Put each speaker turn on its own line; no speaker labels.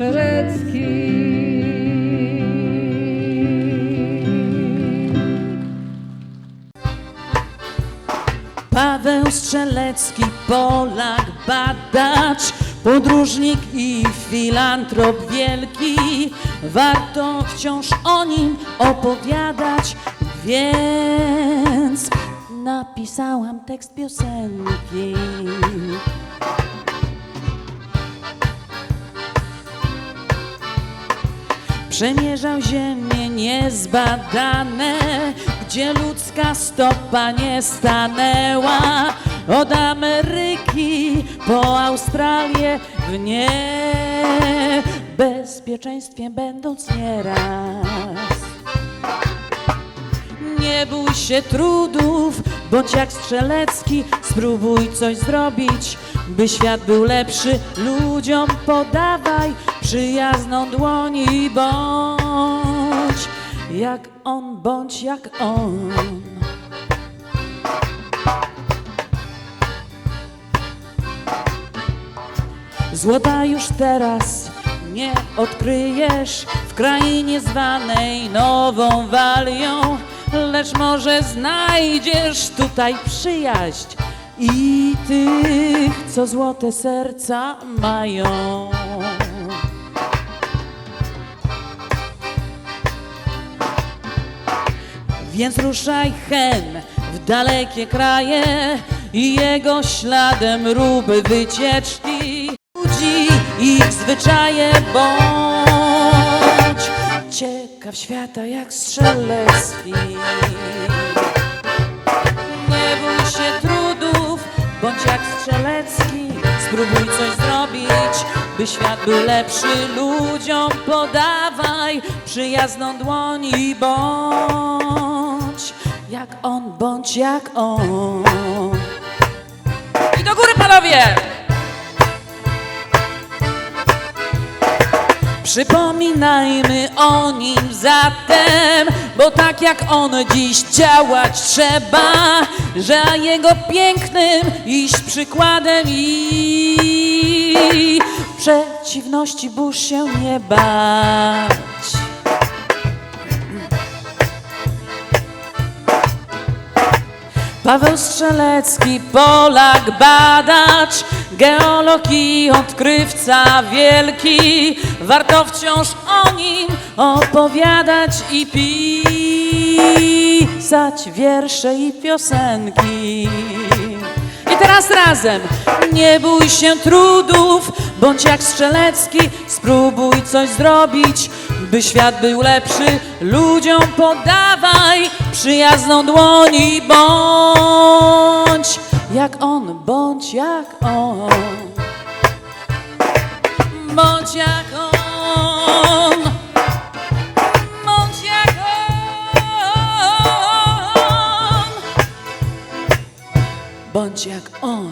Szerecki. Paweł Strzelecki, Polak, badacz, podróżnik i filantrop wielki. Warto wciąż o nim opowiadać, więc napisałam tekst piosenki. Przemierzał ziemię niezbadane, gdzie ludzka stopa nie stanęła. Od Ameryki po Australię w niebezpieczeństwie będąc nieraz. Nie bój się trudów, bądź jak strzelecki, spróbuj coś zrobić, by świat był lepszy. Ludziom podawaj przyjazną dłoń i bądź jak on, bądź jak on. Złota już teraz nie odkryjesz w krainie zwanej nową walią, lecz może znajdziesz tutaj przyjaźń i tych, co złote serca mają. Więc ruszaj hen w dalekie kraje i jego śladem rób wycieczki ludzi, ich zwyczaje bądź ciekaw świata jak strzelecki. Nie bój się trudów, bądź jak strzelecki, spróbuj coś zrobić, by świat był lepszy. Ludziom przyjazną dłoń i bądź jak on, bądź jak on. I do góry panowie! Przypominajmy o nim zatem, bo tak jak on dziś działać trzeba, że jego pięknym iść przykładem i przeciwności burz się nie bać. Paweł Strzelecki, Polak, badacz, geolog i odkrywca wielki. Warto wciąż o nim opowiadać i pisać wiersze i piosenki. I teraz razem, nie bój się trudów, bądź jak Strzelecki, spróbuj coś zrobić, by świat był lepszy. Ludziom podawaj przyjazną dłoń i bądź jak on, bądź jak on. Bądź jak on. Bądź jak on. Bądź jak on.